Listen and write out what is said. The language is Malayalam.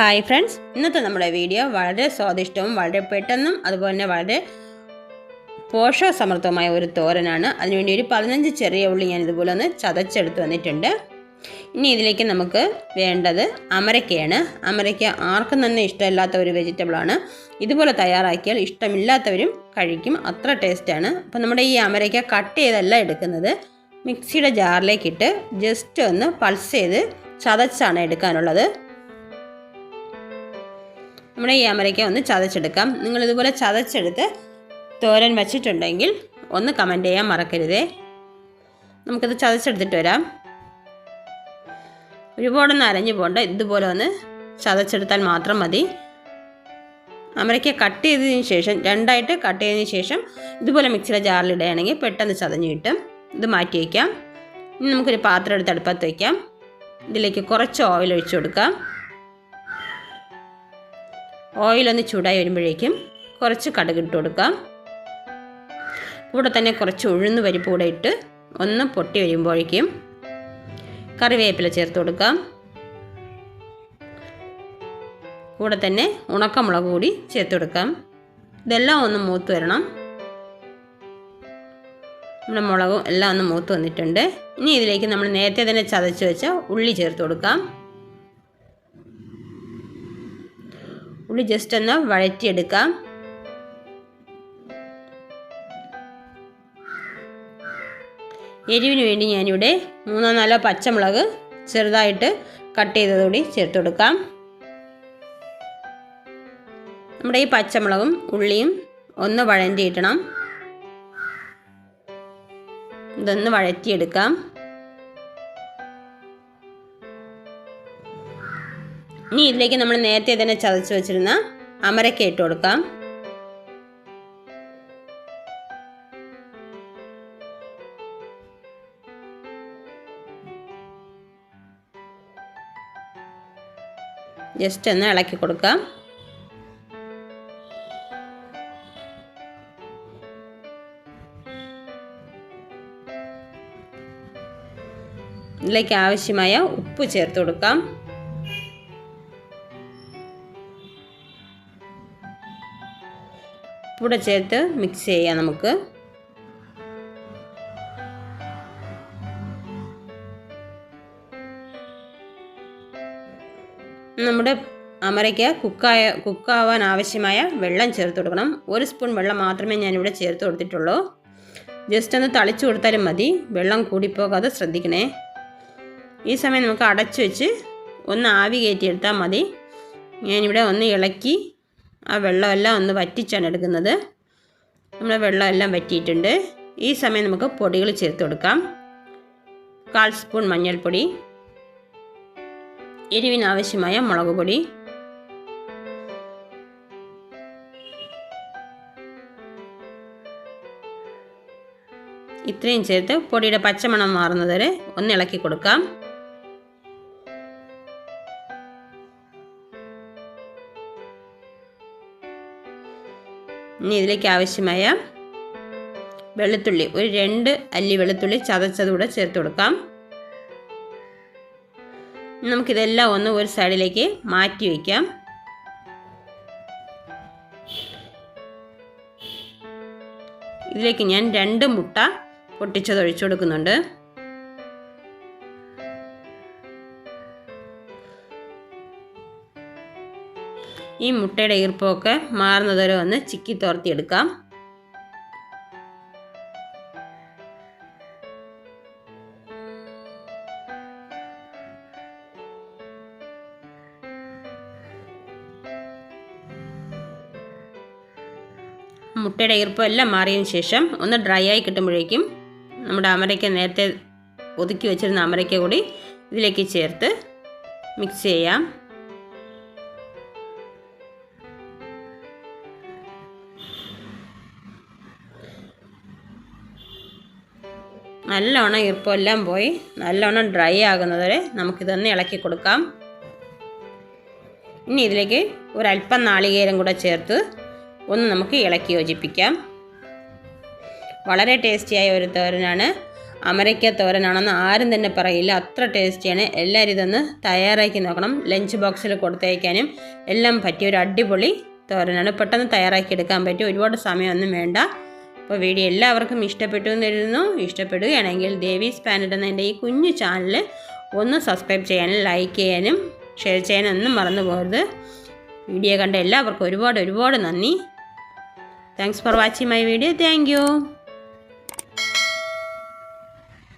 ഹായ് ഫ്രണ്ട്സ് ഇന്നത്തെ നമ്മുടെ വീഡിയോ വളരെ സ്വാദിഷ്ടവും വളരെ പെട്ടെന്നും അതുപോലെ തന്നെ വളരെ പോഷകസമൃദ്ധമായ ഒരു തോരനാണ്. അതിനുവേണ്ടി ഒരു പതിനഞ്ച് ചെറിയ ഉള്ളി ഞാൻ ഇതുപോലെ ഒന്ന് ചതച്ചെടുത്ത് വന്നിട്ടുണ്ട്. ഇനി ഇതിലേക്ക് നമുക്ക് വേണ്ടത് അമരക്കയാണ്. അമരക്ക ആർക്കും തന്നെ ഇഷ്ടമില്ലാത്ത ഒരു വെജിറ്റബിളാണ് ഇതുപോലെ തയ്യാറാക്കിയാൽ ഇഷ്ടമില്ലാത്തവരും കഴിക്കും. അത്ര ടേസ്റ്റാണ് അപ്പോൾ നമ്മുടെ ഈ അമരക്ക കട്ട് ചെയ്തല്ല എടുക്കുന്നത്. മിക്സിയുടെ ജാറിലേക്കിട്ട് ജസ്റ്റ് ഒന്ന് പൾസ് ചെയ്ത് ചതച്ചാണ് എടുക്കാനുള്ളത്. നമ്മുടെ ഈ അമരയ്ക്ക ഒന്ന് ചതച്ചെടുക്കാം. നിങ്ങൾ ഇതുപോലെ ചതച്ചെടുത്ത് തോരൻ വച്ചിട്ടുണ്ടെങ്കിൽ ഒന്ന് കമന്റ് ചെയ്യാൻ മറക്കരുതേ. നമുക്കത് ചതച്ചെടുത്തിട്ട് വരാം. ഒരുപാടൊന്നും അരഞ്ഞു പോകണ്ട ഇതുപോലെ ഒന്ന് ചതച്ചെടുത്താൽ മാത്രം മതി. അമരയ്ക്ക കട്ട് ചെയ്തതിന് ശേഷം രണ്ടായിട്ട് കട്ട് ചെയ്തതിന് ശേഷം ഇതുപോലെ മിക്സിയുടെ ജാറിലിടുകയാണെങ്കിൽ പെട്ടെന്ന് ചതഞ്ഞ് കിട്ടും. ഇത് മാറ്റി വയ്ക്കാം ഇനി നമുക്കൊരു പാത്രം എടുത്ത് അടുപ്പത്ത് വയ്ക്കാം ഇതിലേക്ക് കുറച്ച് ഓയിൽ ഒഴിച്ചു കൊടുക്കാം. ഓയിലൊന്ന് ചൂടായി വരുമ്പോഴേക്കും കുറച്ച് കടുക് ഇട്ട് കൊടുക്കാം. കൂടെ തന്നെ കുറച്ച് ഉഴുന്ന് പരിപ്പ് കൂടെ ഇട്ട് ഒന്ന് പൊട്ടി വരുമ്പോഴേക്കും കറിവേപ്പില ചേർത്ത് കൊടുക്കാം. കൂടെ തന്നെ ഉണക്കമുളക് കൂടി ചേർത്ത് കൊടുക്കാം. ഇതെല്ലാം ഒന്ന് മൂത്ത് വരണം. നമ്മുടെ മുളകും എല്ലാം ഒന്ന് മൂത്ത് വന്നിട്ടുണ്ട്. ഇനി ഇതിലേക്ക് നമ്മൾ നേരത്തെ തന്നെ ചതച്ച് വെച്ച ഉള്ളി ചേർത്ത് കൊടുക്കാം. ഉള്ളി ജസ്റ്റ് ഒന്ന് വഴറ്റിയെടുക്കാം. എരിവിന് വേണ്ടി ഞാനിവിടെ മൂന്നോ നാലോ പച്ചമുളക് ചെറുതായിട്ട് കട്ട് ചെയ്തതുകൂടി ചേർത്ത് കൊടുക്കാം. നമ്മുടെ ഈ പച്ചമുളകും ഉള്ളിയും ഒന്ന് വഴറ്റിയിട്ടണം ഇതൊന്ന് വഴറ്റിയെടുക്കാം. ഇനി ഇതിലേക്ക് നമ്മൾ നേരത്തെ തന്നെ ചതച്ച് വെച്ചിരുന്ന അമരക്ക ഇട്ട് കൊടുക്കാം. ജസ്റ്റ് ഒന്ന് ഇളക്കി കൊടുക്കാം. ഇതിലേക്ക് ആവശ്യമായ ഉപ്പ് ചേർത്ത് കൊടുക്കാം. കൂടെ ചേർത്ത് മിക്സ് ചെയ്യാം നമുക്ക്. നമ്മുടെ അമരയ്ക്ക് കുക്കായ കുക്കാവാൻ ആവശ്യമായ വെള്ളം ചേർത്ത് കൊടുക്കണം. ഒരു സ്പൂൺ വെള്ളം മാത്രമേ ഞാനിവിടെ ചേർത്ത് കൊടുത്തിട്ടുള്ളൂ. ജസ്റ്റ് ഒന്ന് തളിച്ചു കൊടുത്താലും മതി. വെള്ളം കൂടിപ്പോകാതെ ശ്രദ്ധിക്കണേ. ഈ സമയം നമുക്ക് അടച്ചു വെച്ച് ഒന്ന് ആവി കയറ്റിയെടുത്താൽ മതി. ഞാനിവിടെ ഒന്ന് ഇളക്കി ആ വെള്ളമെല്ലാം ഒന്ന് വറ്റിച്ചാണ് എടുക്കുന്നത്. നമ്മുടെ വെള്ളമെല്ലാം വറ്റിയിട്ടുണ്ട്. ഈ സമയം നമുക്ക് പൊടികൾ ചേർത്ത് കൊടുക്കാം. കാൽ സ്പൂൺ മഞ്ഞൾപ്പൊടി എരിവിനാവശ്യമായ മുളക് പൊടി ഇത്രയും ചേർത്ത് പൊടിയുടെ പച്ചമണം മാറുന്നത് ഒന്ന് ഇളക്കി കൊടുക്കാം. ഇനി ഇതിലേക്ക് ആവശ്യമായ വെളുത്തുള്ളി ഒരു രണ്ട് അല്ലി വെളുത്തുള്ളി ചതച്ചതുകൂടെ ചേർത്ത് കൊടുക്കാം. നമുക്കിതെല്ലാം ഒന്ന് ഒരു സൈഡിലേക്ക് മാറ്റി വയ്ക്കാം. ഇതിലേക്ക് ഞാൻ രണ്ട് മുട്ട പൊട്ടിച്ചത് ഒഴിച്ചു കൊടുക്കുന്നുണ്ട്. ഈ മുട്ടയുടെ ഈർപ്പമൊക്കെ മാറുന്നതുവരെ ഒന്ന് ചിക്കി തോർത്തിയെടുക്കാം. മുട്ടയുടെ ഈർപ്പം എല്ലാം മാറിയതിന് ശേഷം ഒന്ന് ഡ്രൈ ആയി കിട്ടുമ്പോഴേക്കും നമ്മുടെ അമരയ്ക്ക നേരത്തെ ഒതുക്കി വെച്ചിരുന്ന അമരയ്ക്ക കൂടി ഇതിലേക്ക് ചേർത്ത് മിക്സ് ചെയ്യാം. നല്ലോണം ഈർപ്പമെല്ലാം പോയി. നല്ലോണം ഡ്രൈ ആകുന്നത് വരെ നമുക്കിതൊന്ന് ഇളക്കി കൊടുക്കാം. ഇനി ഇതിലേക്ക് ഒരല്പം നാളികേരം കൂടെ ചേർത്ത് ഒന്ന് നമുക്ക് ഇളക്കി യോജിപ്പിക്കാം. വളരെ ടേസ്റ്റിയായ ഒരു തോരനാണ്. അമരയ്ക്ക തോരനാണെന്ന് ആരും തന്നെ പറയില്ല. അത്ര ടേസ്റ്റിയാണ്. എല്ലാവരും ഇതൊന്ന് തയ്യാറാക്കി നോക്കണം. ലഞ്ച് ബോക്സിൽ കൊടുത്തയക്കാനും എല്ലാം പറ്റിയ ഒരു അടിപൊളി തോരനാണ്. പെട്ടെന്ന് തയ്യാറാക്കി എടുക്കാൻ പറ്റും ഒരുപാട് സമയമൊന്നും വേണ്ട. അപ്പോൾ വീഡിയോ എല്ലാവർക്കും ഇഷ്ടപ്പെട്ടു എന്ന് കരുതുന്നു. ഇഷ്ടപ്പെടുകയാണെങ്കിൽ ദേവി പാനറ്റ് എന്ന എന്റെ ഈ കുഞ്ഞു ചാനൽ ഒന്ന് സബ്സ്ക്രൈബ് ചെയ്യാനും ലൈക്ക് ചെയ്യാനും ഷെയർ ചെയ്യാനും ഒന്നും മറന്നു പോകരുത്. വീഡിയോ കണ്ട എല്ലാവർക്കും ഒരുപാട് ഒരുപാട് നന്ദി. Thanks for watching my video thank